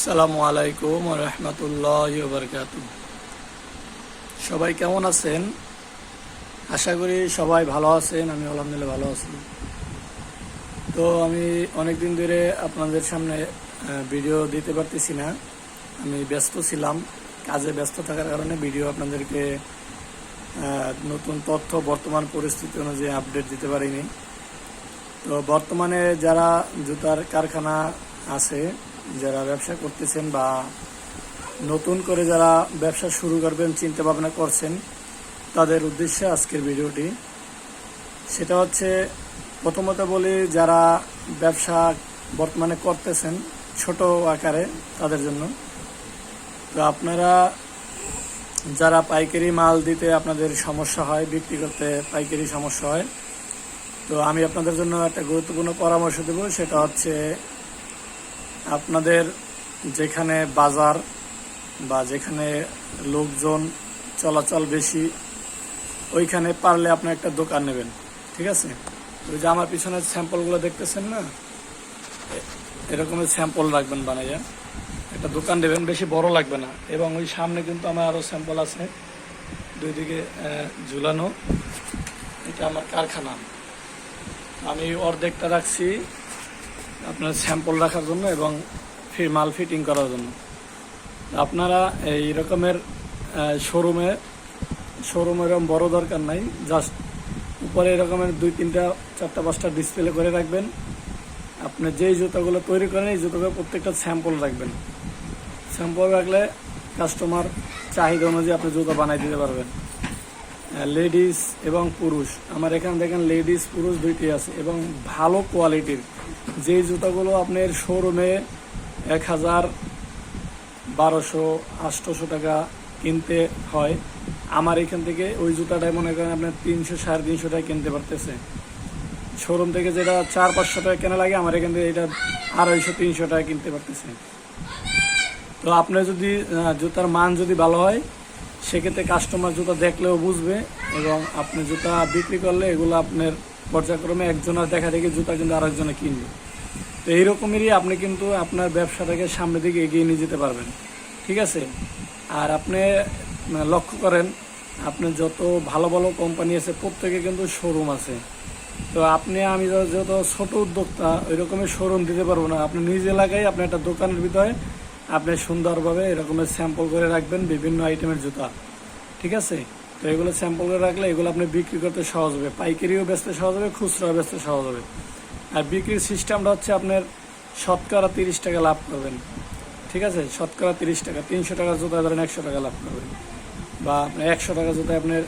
আসসালামু আলাইকুম রহমতুল্লাহ বরকাত সবাই কেমন আছেন? আশা করি সবাই ভালো আছেন আমি আলহামদুলিল্লাহ ভালো আছি। তো আমি অনেক দিন ধরে আপনাদের সামনে ভিডিও দিতে পারতেছি না। আমি ব্যস্ত ছিলাম, কাজে ব্যস্ত থাকার কারণে ভিডিও আপনাদেরকে নতুন তথ্য, বর্তমান পরিস্থিতি অনুযায়ী আপডেট দিতে পারিনি। তো বর্তমানে যারা জুতার কারখানা আছে যারা ব্যবসা করতেছেন বা নতুন করে যারা ব্যবসা শুরু করবেন চিন্তা ভাবনা করছেন, তাদের উদ্দেশ্যে আজকের ভিডিওটি। সেটা হচ্ছে, প্রথমত বলি, যারা ব্যবসা বর্তমানে করতেছেন, ছোট আকারে তাদের জন্য। তো আপনারা যারা পাইকারি মাল দিতে আপনাদের সমস্যা হয়, বিক্রি করতে পাইকারি সমস্যা হয়, তো আমি আপনাদের জন্য একটা গুরুত্বপূর্ণ পরামর্শ দেব। সেটা হচ্ছে আপনাদের যেখানে বাজার বা যেখানে লোকজন চলাচল বেশি, ওইখানে পারলে আপনি একটা দোকান নেবেন, ঠিক আছে? ওই যে আমার পিছনে স্যাম্পলগুলো দেখতেছেন না? এরকমের স্যাম্পল রাখবেন বানাইয়া। একটা দোকান দেবেন, বেশি বড় লাগবে না। এবং ওই সামনে কিন্তু আমার আরও স্যাম্পল আছে, দুই দিকে ঝুলানো। এটা আমার কারখানা। আমি অর্ধেকটা রাখছি। আপনার স্যাম্পল রাখার জন্য এবং মাল ফিটিং করার জন্য। আপনারা এই রকমের শোরুমে শোরুমে এরকম বড় দরকার নাই। জাস্ট উপরে এরকমের দুই তিনটা, চারটা, পাঁচটা ডিসপ্লে করে রাখবেন। আপনি যেই জুতাগুলো তৈরি করেন, এই জুতোগুলো প্রত্যেকটা স্যাম্পল রাখবেন। স্যাম্পল রাখলে কাস্টমার চাহিদা অনুযায়ী আপনি জুতো বানাই দিতে পারবেন। লেডিস এবং পুরুষ। আমার এখানে দেখেন লেডিস পুরুষ দুইটি আছে এবং ভালো কোয়ালিটির যে জুতাগুলো আপনার শোরুমে এক হাজার বারোশো, আটশোশো টাকা কিনতে হয়, আমার এখান থেকে ওই জুতাটাই মনে করেন আপনার তিনশো, সাড়ে তিনশো টাকা কিনতে পারতেছে। শোরুম থেকে যেটা চার, পাঁচশো টাকা কেনা লাগে, আমার এখান থেকে এটা আড়াইশো, তিনশো টাকা কিনতে পারতেছে। তো আপনার যদি জুতার মান যদি ভালো হয়, সেক্ষেত্রে কাস্টমার জুতা দেখলেও বুঝবে এবং আপনি জুতা বিক্রি করলে এগুলো আপনার পর্যায়ক্রমে একজনের দেখা দেখে জুতা কিন্তু আরেকজনে কিনবে। তো এইরকমেরই আপনি কিন্তু আপনার ব্যবসাটাকে সামনের দিকে এগিয়ে নিয়ে যেতে পারবেন। ঠিক আছে? আর আপনি লক্ষ্য করেন, আপনি যত ভালো ভালো কোম্পানি আছে, প্রত্যেকে কিন্তু শোরুম আছে। তো আপনি, আমি যত ছোট উদ্যোক্তা ওই রকমের শোরুম দিতে পারব না। আপনি নিজ এলাকায় আপনি একটা দোকানের ভিতরে আপনি সুন্দরভাবে এরকমের স্যাম্পল করে রাখবেন বিভিন্ন আইটেমের জুতা। ঠিক আছে? তো এগুলো স্যাম্পল করে রাখলে এগুলো আপনি বিক্রি করতে সহজ হবে। পাইকারিও বেচতে সহজ হবে, খুচরাও বেচতে সহজ হবে। আর বিক্রির সিস্টেমটা হচ্ছে আপনার শতকরা তিরিশ টাকা লাভ করবেন। ঠিক আছে? শতকরা তিরিশ টাকা। তিনশো টাকার জুতায় ধরেন একশো টাকা লাভ করবেন। বা আপনার একশো টাকা জুতায় আপনার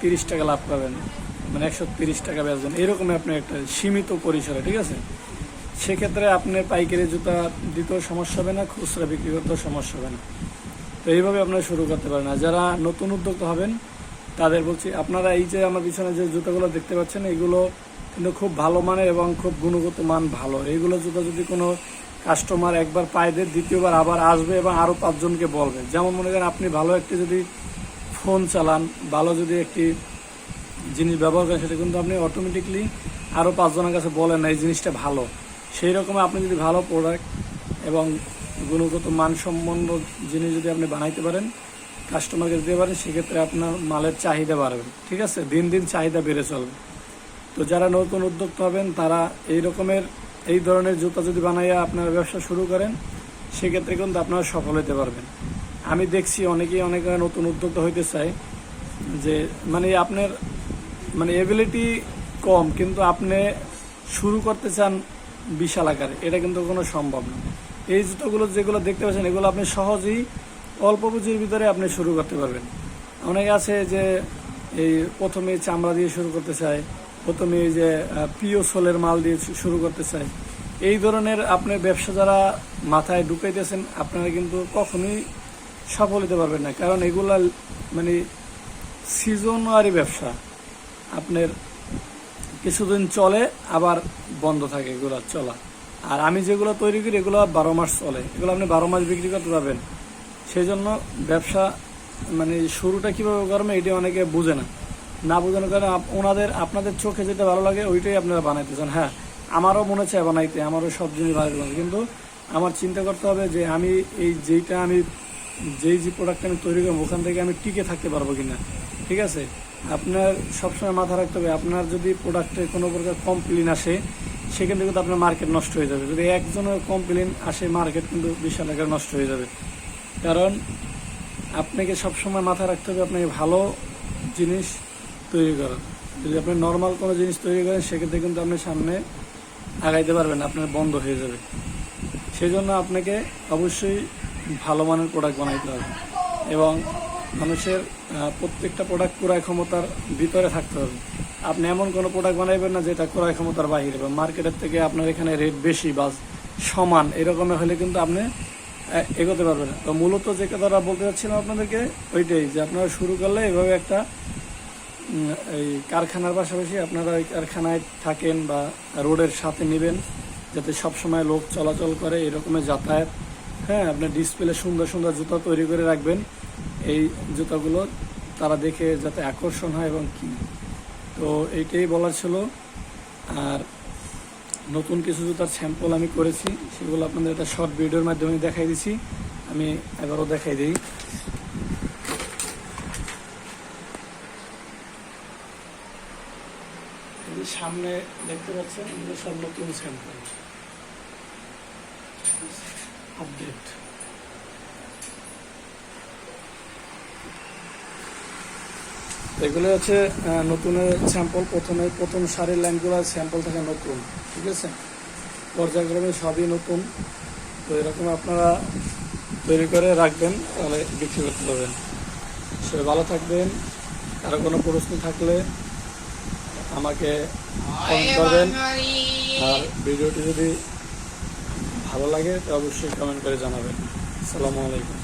তিরিশ টাকা লাভ পাবেন মানে একশো তিরিশ টাকা বেচবেন। এরকম আপনার একটা সীমিত পরিসরে, ঠিক আছে? সেক্ষেত্রে আপনার পাইকারি জুতা দিতেও সমস্যা হবে না, খুচরা বিক্রি করতেও সমস্যা হবে না। তো এইভাবে আপনারা শুরু করতে পারেন। আর যারা নতুন উদ্যোক্তা হবেন, তাদের বলছি, আপনারা এই যে আমার পিছনে যে জুতাগুলো দেখতে পাচ্ছেন, এগুলো কিন্তু খুব ভালো মানের এবং খুব গুণগত মান ভালো। এইগুলো জুতা যদি কোনো কাস্টমার একবার পায় দেয় দ্বিতীয়বার আবার আসবে এবং আরও পাঁচজনকে বলবে। যেমন মনে করেন, আপনি ভালো একটি যদি ফোন চালান, ভালো যদি একটি জিনিস ব্যবহার করেন, সেটা কিন্তু আপনি অটোমেটিকলি আরও পাঁচজনের কাছে বলেন এই জিনিসটা ভালো। সেই রকম আপনি যদি ভালো প্রোডাক্ট এবং গুণগত মানসম্পন্ন জিনিস যদি আপনি বানাইতে পারেন কাস্টমারকে দিতে পারেন, সেক্ষেত্রে আপনার মালের চাহিদা বাড়বে। ঠিক আছে? দিন দিন চাহিদা বেড়ে চলবে। তো যারা নতুন উদ্যোক্তা হবেন, তারা এই রকমের, এই ধরনের জুতা যদি বানাইয়া আপনারা ব্যবসা শুরু করেন, সেক্ষেত্রে কিন্তু আপনারা সফল হতে পারবেন। আমি দেখছি অনেকেই, অনেক নতুন উদ্যোক্তা হইতে চায় যে মানে আপনার মানে এবিলিটি কম, কিন্তু আপনি শুরু করতে চান বিশাল আকারে। এটা কিন্তু কোনো সম্ভব না। এই জুতোগুলো যেগুলো দেখতে পাচ্ছেন, এগুলো আপনি সহজেই অল্প পুঁজির ভিতরে আপনি শুরু করতে পারবেন। অনেকে আছে যে এই প্রথমে চামড়া দিয়ে শুরু করতে চায়, প্রথমে এই যে পিও সোলের মাল দিয়ে শুরু করতে চায়। এই ধরনের আপনার ব্যবসা যারা মাথায় ঢুকাইতেছেন, আপনারা কিন্তু কখনোই সফল হতে পারবেন না। কারণ এগুলা মানে সিজনারি ব্যবসা। আপনার কিছুদিন চলে, আবার বন্ধ থাকে এগুলো চলা। আর আমি যেগুলো তৈরি করি, এগুলো বারো মাস চলে। এগুলো আপনি বারো মাস বিক্রি করতে পারবেন। সেই জন্য ব্যবসা মানে শুরুটা কীভাবে করবে এটি অনেকে বুঝে না। না বোঝানোর কারণে ওনাদের, আপনাদের চোখে যেটা ভালো লাগে, ওইটাই আপনারা বানাইতে চান হ্যাঁ আমারও মনে চায় বানাইতে, আমারও সব জিনিস ভালো লাগে। কিন্তু আমার চিন্তা করতে হবে যে আমি এই যেইটা আমি, যেই যে প্রোডাক্ট আমি তৈরি করব, ওখান থেকে আমি টিকে থাকতে পারব কিনা। ঠিক আছে? আপনার সবসময় মাথা রাখতে হবে। আপনার যদি প্রোডাক্টে কোনো প্রকার কমপ্লেন আসে থেকে কিন্তু আপনার মার্কেট নষ্ট হয়ে যাবে। যদি একজনের কমপ্লেন আসে মার্কেট কিন্তু বিশাল আকারে নষ্ট হয়ে যাবে। কারণ আপনাকে সবসময় মাথায় রাখতে হবে আপনাকে ভালো জিনিস তৈরি করেন যদি আপনি নর্মাল কোনো জিনিস তৈরি করেন, সেক্ষেত্রে কিন্তু আপনি সামনে আগাইতে পারবেন আপনার বন্ধ হয়ে যাবে। সেই জন্য আপনাকে অবশ্যই ভালো মানের প্রোডাক্ট বানাইতে হবে এবং মানুষের প্রত্যেকটা প্রোডাক্ট ক্রয় ক্ষমতার ভিতরে থাকতে হবে। আপনি এমন কোনো প্রোডাক্ট বানাইবেন না যেটা ক্রয় ক্ষমতার বাহিরে বা মার্কেটের থেকে আপনার এখানে রেট বেশি বা সমান এরকমের হলে কিন্তু আপনি এগোতে পারবেন তো মূলত যে কথাটা বলতে চাচ্ছিলাম আপনাদেরকে, ওইটাই যে আপনারা শুরু করলে এভাবে একটা এই কারখানার পাশাপাশি আপনারা ওই কারখানায় থাকেন বা রোডের সাথে নেবেন, যাতে সব সময় লোক চলাচল করে এরকমের যাতায়াত। হ্যাঁ আপনার ডিসপ্লে সুন্দর সুন্দর জুতা তৈরি করে রাখবেন। এই জুতাগুলো তারা দেখে যাতে আকর্ষণ হয় এবং কিনে তো এইটাই বলার ছিল। আর নতুন কিছু জুতার স্যাম্পল আমি করেছি, সেগুলো আপনাদের একটা শর্ট ভিডিওর মাধ্যমে দেখাই দিছি। আমি এবারও দেখাই দিই। সামনে দেখতে পাচ্ছেন, এগুলো সব নতুন স্যাম্পল আপডেট এগুলো হচ্ছে নতুনের স্যাম্পল প্রথমে প্রথম সারের লাইনগুলো স্যাম্পল থাকে নতুন ঠিক আছে? পর্যায়ক্রমে সবই নতুন। তো এরকম আপনারা তৈরি করে রাখবেন তাহলে বিক্রি করতে পারবেন। সবাই ভালো থাকবেন। কারও কোনো প্রশ্ন থাকলে আমাকে কমেন্ট করবেন। আর ভিডিওটি যদি ভালো লাগে তো অবশ্যই কমেন্ট করে জানাবেন। আসসালামু আলাইকুম।